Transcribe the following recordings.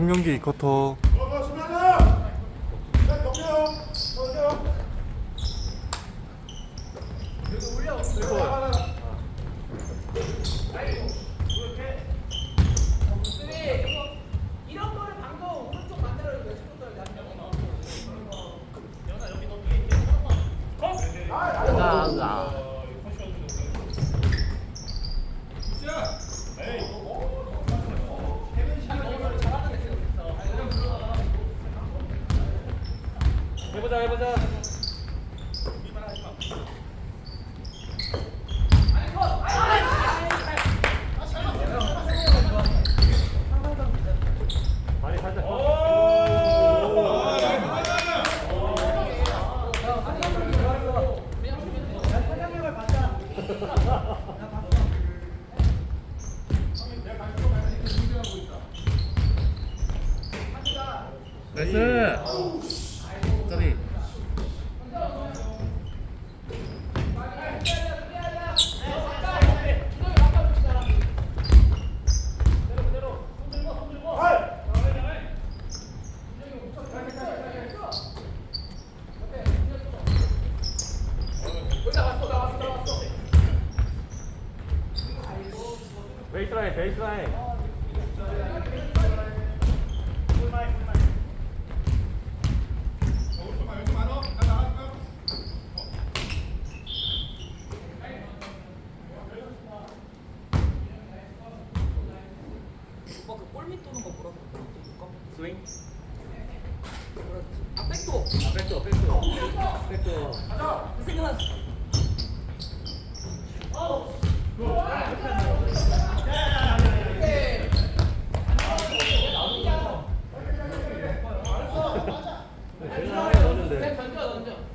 3경기 2쿼터 이런 거를 방금 오른쪽 반대로 왜 쳤어요? 으아 으아 해보자 해보자 많이 살짝 나이스 까비 베이스라인 베이스라인. 오빠 그 골밑 도는 거 뭐라고 그럴까? 스윙? 아 백도 백도 백도 백도 그 생각났어. 그냥 넣었는데 던져 던져.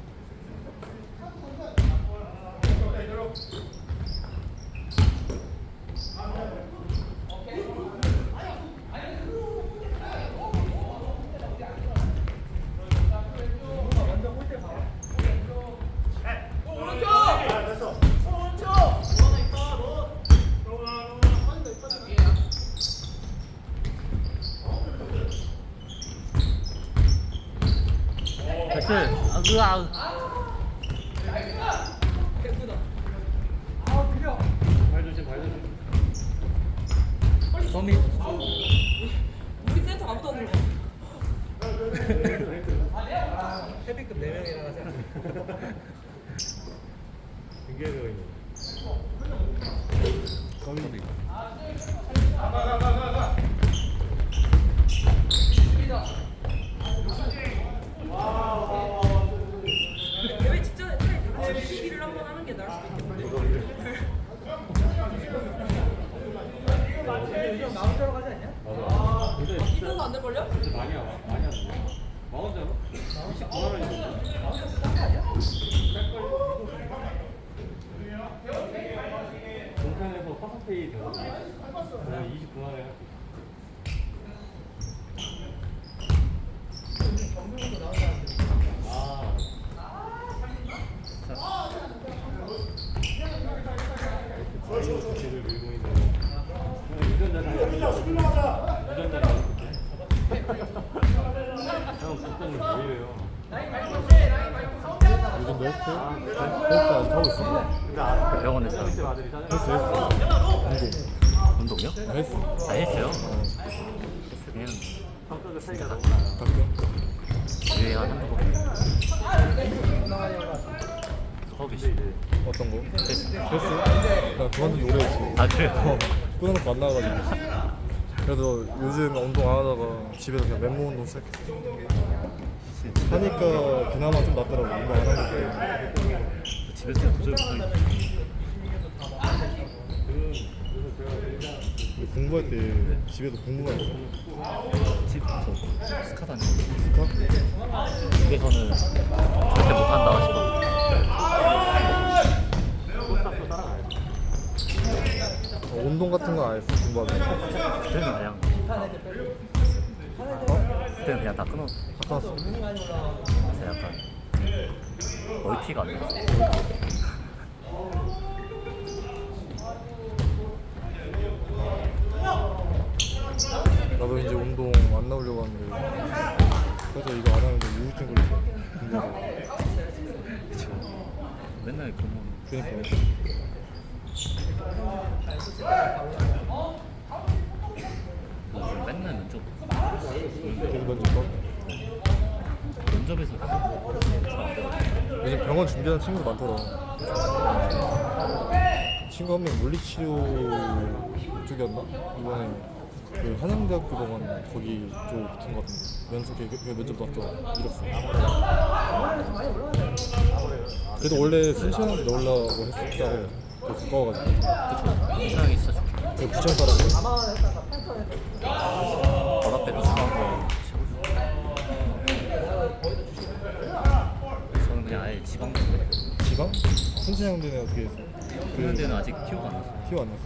나이스 아, 발 조심 서밋 우리 센터 아무도 안 들어. 헤비급 4명이라 생각 굉장히 있네. 까비 걸요? 진짜 많이 와 많이 하는데 마운드잖아 29만 원이지 동탄에서 화성페이 되거든 29만 원에 할수 있어 아 자유 조치를 밀고 있는 유전자 유전자 형 국장님 뭐예요? 헬스 아직 하고 있어? 아, 병원에서 헬스 운동 운동이요? 아, 헬스 다 했어요 헬스 그냥 성격의 차이가 너무 나요. 가끔 유행하는 거 하고 계시 어떤 거? 헬스 헬스? 나 그만둔 지 오래됐지 아 그래요? 끊어놓고 안 나가가지고 그래도 요즘 운동 안 하다가 집에서 그냥 맨몸 운동 시작했어. 하니까 그나마 좀 낫더라고 운동 안 하니까 집에서 그냥 도저히 일단 우리 공부할 때 집에서 공부만 했어? 집저 스카 다니고 스카? 집에서는 절대 못한다 싶어 코스닥도 따라가야지. 어, 운동 같은 거 안 했어 공부하면 그때는 그냥 그때는 그냥 다 끊어. 다 끊었어? 그래서 약간 멀티가 안 됐어 나도 이제 운동 안 나오려고 하는데. 그래서 이거 안좀 우울증 공부하고 맨날 그러면 그니까 요즘 맨날 면접. 계속 면접 봐? 면접에서 요즘 병원 준비하는 친구도 많더라. 친구 한 명 물리치료 쪽이었나? 이번에 그 한양대학교 병원 거기 쪽 붙은 것 같은데. 면접 그, 그 면접 나왔더라. 잃었어. 그래도 원래 순시간에 넣으려고 했었다고 그 가까워가지고 사랑이 진짜 좋게 그 부천 사람들 바다 앞에도 중하고 저는 그냥 아예 지방 지방? 순천향대는 어떻게 했어? 그런 데는 아직 티오가 안 났어요 티오 안 났어?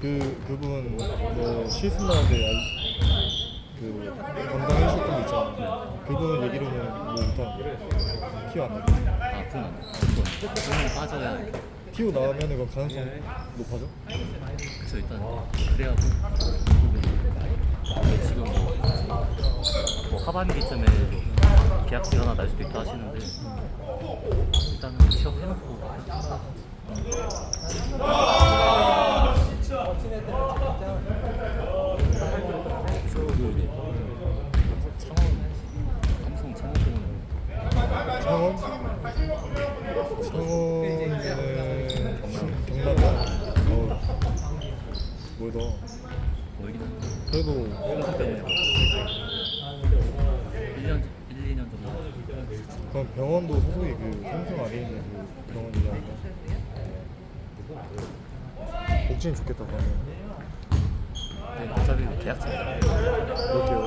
그 그분 뭐 실습 나는데 그 건강해주셨던 거 있잖아. 그분 얘기로는 뭐 일단 티오 안 나고 아 그건 안 돼. 그건 그건 빠져야 티오 나면은 그 가능성 높아져? 그쵸 일단. 그래야 근데 지금 뭐, 뭐 하반기쯤에 계약직 하나 날 수도 있다 하시는데 일단은 취업해놓고. 창 그래도 회사 때문에 1년 1, 2년 정도 그럼 병원도 소속이 그 삼성 안에 있는 그 병원이라니까. 복지는 좋겠다 그러면. 근데 어차피 계약직이라 몇 개월?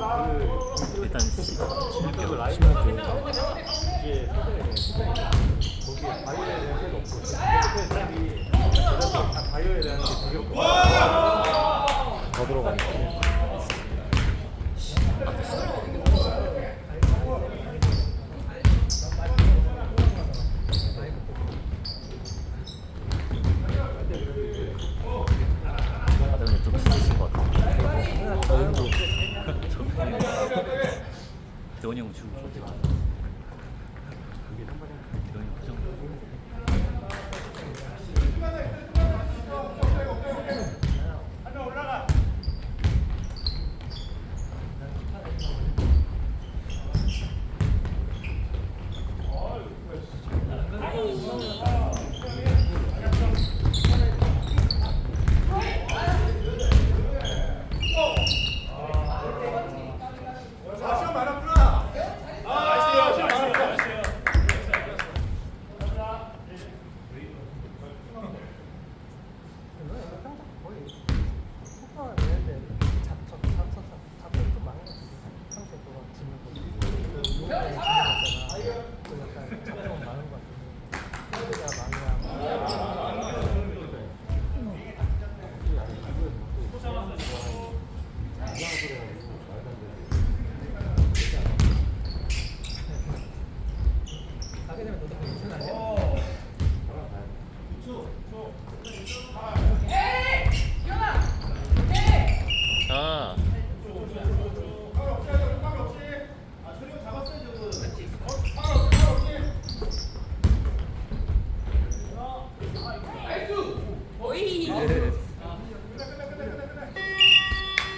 일단 16개월 16개월. 다